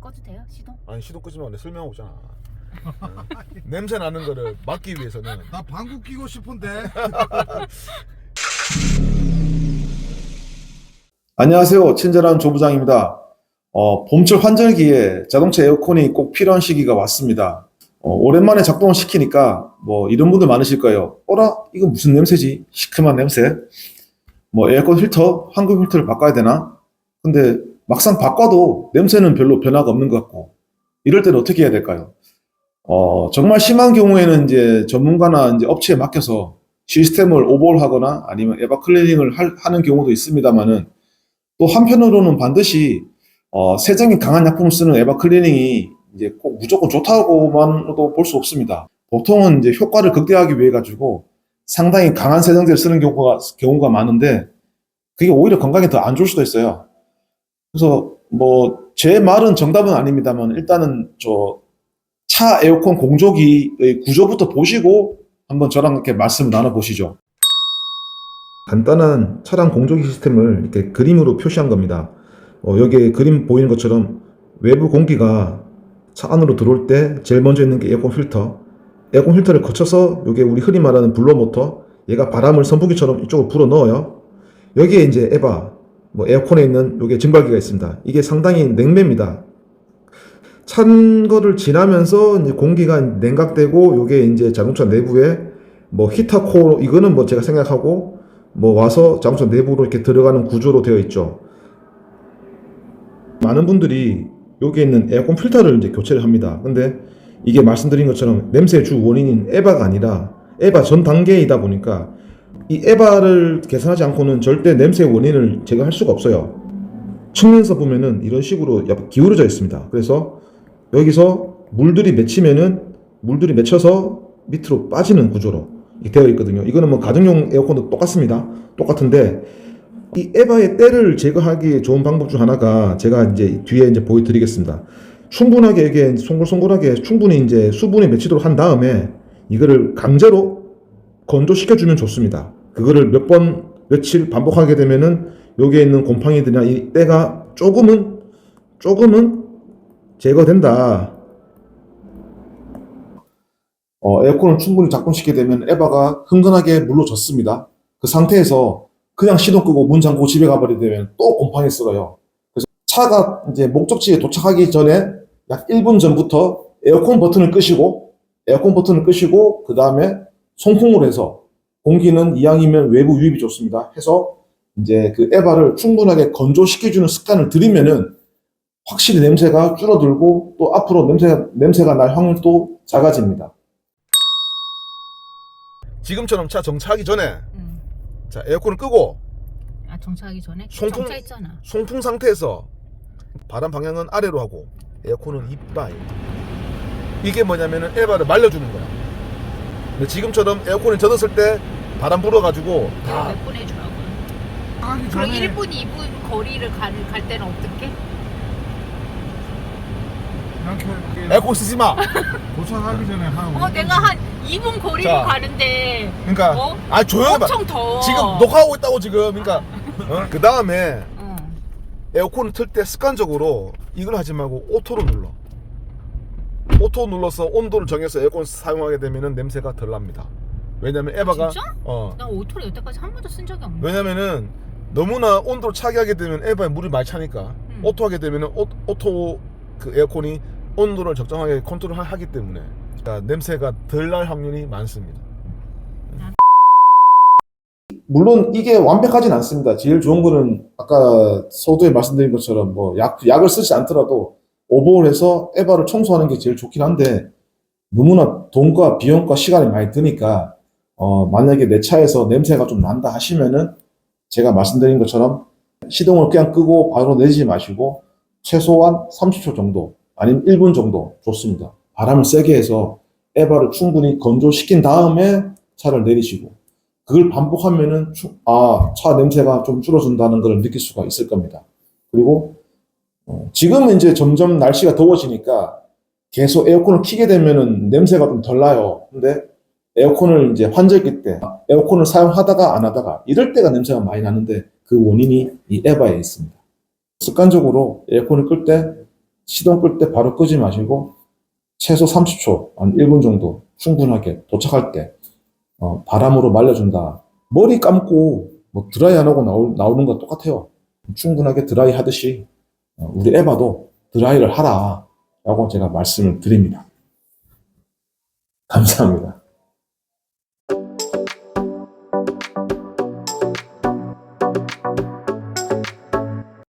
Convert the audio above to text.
꺼도 돼요? 시동? 아니 시동 끄지 마. 내가 설명하고 있잖아. 어. 냄새 나는 거를 막기 위해서는 나 방구 끼고 싶은데. 안녕하세요. 친절한 조부장입니다. 어, 봄철 환절기에 자동차 에어컨이 꼭 필요한 시기가 왔습니다. 어, 오랜만에 작동을 시키니까 뭐 이런 분들 많으실 거예요. 어라? 이거 무슨 냄새지? 시큼한 냄새? 뭐 에어컨 필터, 환경 필터를 바꿔야 되나? 근데 막상 바꿔도 냄새는 별로 변화가 없는 것 같고 이럴 때는 어떻게 해야 될까요? 어, 정말 심한 경우에는 이제 전문가나 이제 업체에 맡겨서 시스템을 오버홀하거나 아니면 에바 클리닝을 할- 하는 경우도 있습니다만은 또 한편으로는 반드시 어, 세정이 강한 약품을 쓰는 에바 클리닝이 이제 꼭 무조건 좋다고만도 볼 수 없습니다. 보통은 이제 효과를 극대화하기 위해 가지고 상당히 강한 세정제를 쓰는 경우가 경우가 많은데 그게 오히려 건강에 더 안 좋을 수도 있어요. 그래서 뭐 제 말은 정답은 아닙니다만 일단은 저 차 에어컨 공조기의 구조부터 보시고 한번 저랑 이렇게 말씀 나눠 보시죠. 간단한 차량 공조기 시스템을 이렇게 그림으로 표시한 겁니다. 어, 여기에 그림 보이는 것처럼 외부 공기가 차 안으로 들어올 때 제일 먼저 있는 게 에어컨 필터. 에어컨 필터를 거쳐서 이게 우리 흔히 말하는 블로 모터. 얘가 바람을 선풍기처럼 이쪽으로 불어 넣어요. 여기에 이제 에바, 뭐 에어컨에 있는 요게 증발기가 있습니다. 이게 상당히 냉매입니다. 찬 거를 지나면서 이제 공기가 냉각되고 요게 이제 자동차 내부에 뭐 히터 코어 이거는 뭐 제가 생각하고 뭐 와서 자동차 내부로 이렇게 들어가는 구조로 되어 있죠. 많은 분들이 여기에 있는 에어컨 필터를 이제 교체를 합니다. 근데 이게 말씀드린 것처럼 냄새 주 원인인 에바가 아니라 에바 전 단계이다 보니까 이 에바를 개선하지 않고는 절대 냄새 원인을 제거할 수가 없어요. 측면에서 보면은 이런 식으로 옆- 기울어져 있습니다. 그래서 여기서 물들이 맺히면은 물들이 맺혀서 밑으로 빠지는 구조로 되어 있거든요. 이거는 뭐 가정용 에어컨도 똑같습니다. 똑같은데 이 에바의 때를 제거하기 좋은 방법 중 하나가 제가 이제 뒤에 이제 보여드리겠습니다. 충분하게 이게 송골송골하게 충분히 이제 수분이 맺히도록 한 다음에 이거를 강제로 건조시켜주면 좋습니다. 그거를 몇 번, 며칠 반복하게 되면은 여기에 있는 곰팡이들이나 이 때가 조금은, 조금은 제거된다. 어, 에어컨을 충분히 작동시키게 되면 에바가 흥건하게 물로 젖습니다. 그 상태에서 그냥 시동 끄고 문 잠그고 집에 가버리게 되면 또 곰팡이 쓸어요. 그래서 차가 이제 목적지에 도착하기 전에 약 1분 전부터 에어컨 버튼을 끄시고 에어컨 버튼을 끄시고 그 다음에 송풍을 해서 공기는 이왕이면 외부 유입이 좋습니다. 해서 이제 그 에바를 충분하게 건조시켜주는 습관을 들이면은 확실히 냄새가 줄어들고 또 앞으로 냄새, 냄새가 날 확률도 작아집니다. 지금처럼 차 정차하기 전에 응. 자 에어컨을 끄고 아 정차하기 전에 송풍- 정차했잖아. 송풍 상태에서 바람 방향은 아래로 하고 에어컨은 이빨 이게 뭐냐면은 에바를 말려주는 거야 근데 지금처럼 에어컨이 젖었을 때 바람 불어가지고 다 몇 분 해주라고. 하기 그럼 전에 1분, 2분 거리를 갈, 갈 때는 어떻게? 에어컨 쓰지 마 도착하기 전에 한. 어, 5분 내가 한 2분 거리를 자. 가는데 그러니까 어? 아 조용히 봐 엄청 더워. 지금 녹화하고 있다고 지금 그러니까 그 다음에 응. 에어컨을 틀 때 습관적으로 이걸 하지 말고 오토로 눌러. 오토 눌러서 온도를 정해서 에어컨 사용하게 되면은 냄새가 덜 납니다. 왜냐면 에바가 아, 진짜? 어 나 오토를 여태까지 한 번도 쓴 적이 없는데. 왜냐면은 너무나 온도를 차게 하게 되면 에바에 물이 많이 차니까 음. 오토 하게 되면은 오, 오토 그 에어컨이 온도를 적정하게 컨트롤하기 때문에 그러니까 냄새가 덜 날 확률이 많습니다. 물론 이게 완벽하진 않습니다. 제일 좋은 거는 아까 서두에 말씀드린 것처럼 뭐 약, 약을 쓰지 않더라도 오버홀 해서 에바를 청소하는 게 제일 좋긴 한데 너무나 돈과 비용과 시간이 많이 드니까 어, 만약에 내 차에서 냄새가 좀 난다 하시면은 제가 말씀드린 것처럼 시동을 그냥 끄고 바로 내지 마시고 최소한 30초 정도 아니면 1분 정도 좋습니다. 바람을 세게 해서 에바를 충분히 건조시킨 다음에 차를 내리시고 그걸 반복하면은 추- 아, 차 냄새가 좀 줄어든다는 걸 느낄 수가 있을 겁니다. 그리고 어, 지금은 이제 점점 날씨가 더워지니까 계속 에어컨을 켜게 되면은 냄새가 좀 덜 나요. 근데 에어컨을 이제 환절기 때 에어컨을 사용하다가 안 하다가 이럴 때가 냄새가 많이 나는데 그 원인이 이 에바에 있습니다. 습관적으로 에어컨을 끌 때 시동 끌 때 바로 끄지 마시고 최소 30초, 한 1분 정도 충분하게 도착할 때 어, 바람으로 말려준다. 머리 감고 뭐 드라이 안 하고 나오, 나오는 거 똑같아요. 충분하게 드라이 하듯이 어, 우리 에바도 드라이를 하라 라고 제가 말씀을 드립니다. 감사합니다.